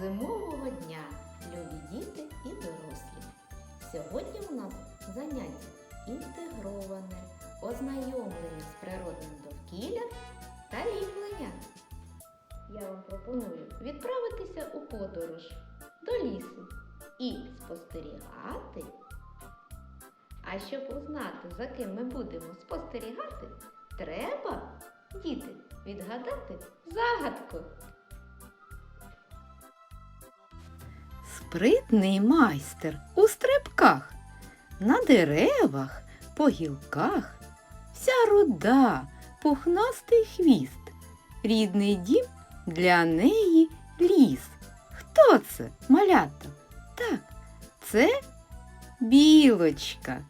Зимового дня, любі діти і дорослі. Сьогодні у нас заняття інтегроване, ознайомлення з природним довкіллям та ліплення. Я вам пропоную відправитися у подорож до лісу і спостерігати. А щоб узнати, за ким ми будемо спостерігати, треба, діти, відгадати загадку. Спритний майстер у стрибках, на деревах, по гілках, вся руда, пухнастий хвіст, рідний дім для неї ліс. Хто це, малята? Так, це білочка.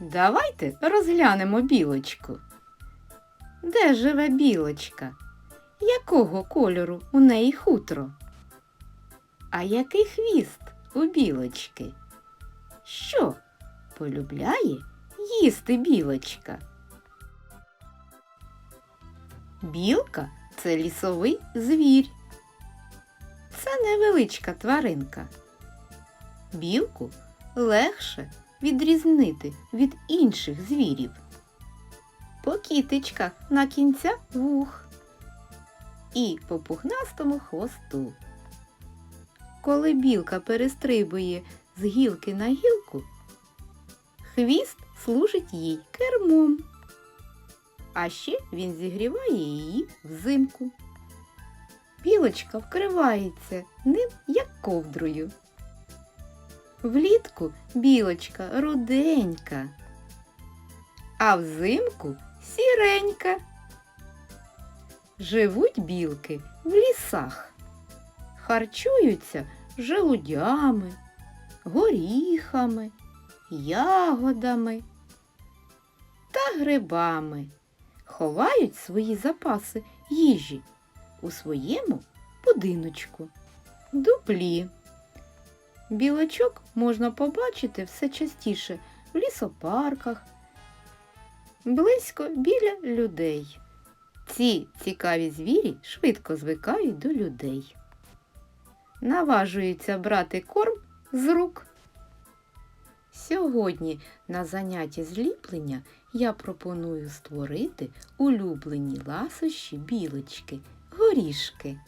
Давайте розглянемо білочку. Де живе білочка? Якого кольору у неї хутро? А який хвіст у білочки? Що полюбляє їсти білочка? Білка це лісовий звір. Це невеличка тваринка. Білку легше відрізнити від інших звірів. По кітичках на кінця вух і по пухнастому хвосту. Коли білка перестрибує з гілки на гілку, хвіст служить їй кермом. А ще він зігріває її взимку. Білочка вкривається ним, як ковдрою. Влітку білочка руденька, а взимку сіренька. Живуть білки в лісах, харчуються желудями, горіхами, ягодами та грибами, ховають свої запаси їжі у своєму будиночку, дуплі. Білочок можна побачити все частіше в лісопарках, близько біля людей. Ці цікаві звірі швидко звикають до людей. Наважуються брати корм з рук. Сьогодні на занятті зліплення я пропоную створити улюблені ласощі білочки, горішки.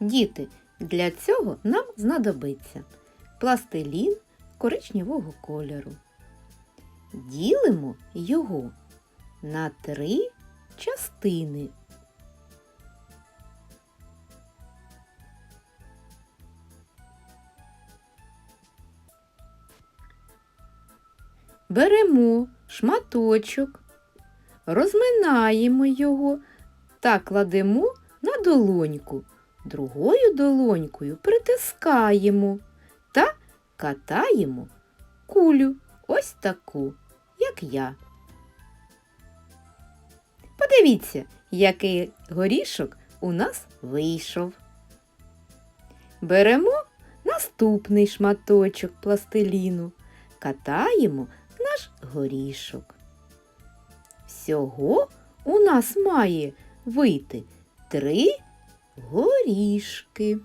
Діти, для цього нам знадобиться пластилін коричневого кольору. Ділимо його на три частини. Беремо шматочок, розминаємо його та кладемо на долоньку. Другою долонькою притискаємо та катаємо кулю ось таку, як я. Подивіться, який горішок у нас вийшов. Беремо наступний шматочок пластиліну, катаємо наш горішок. Всього у нас має вийти три горішки.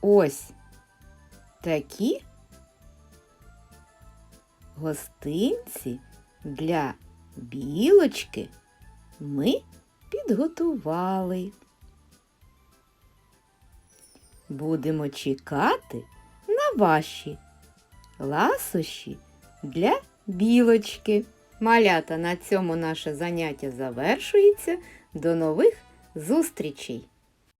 Ось такі гостинці для білочки ми підготували. Будемо чекати на ваші ласощі для білочки. Малята, на цьому наше заняття завершується. До нових зустрічей!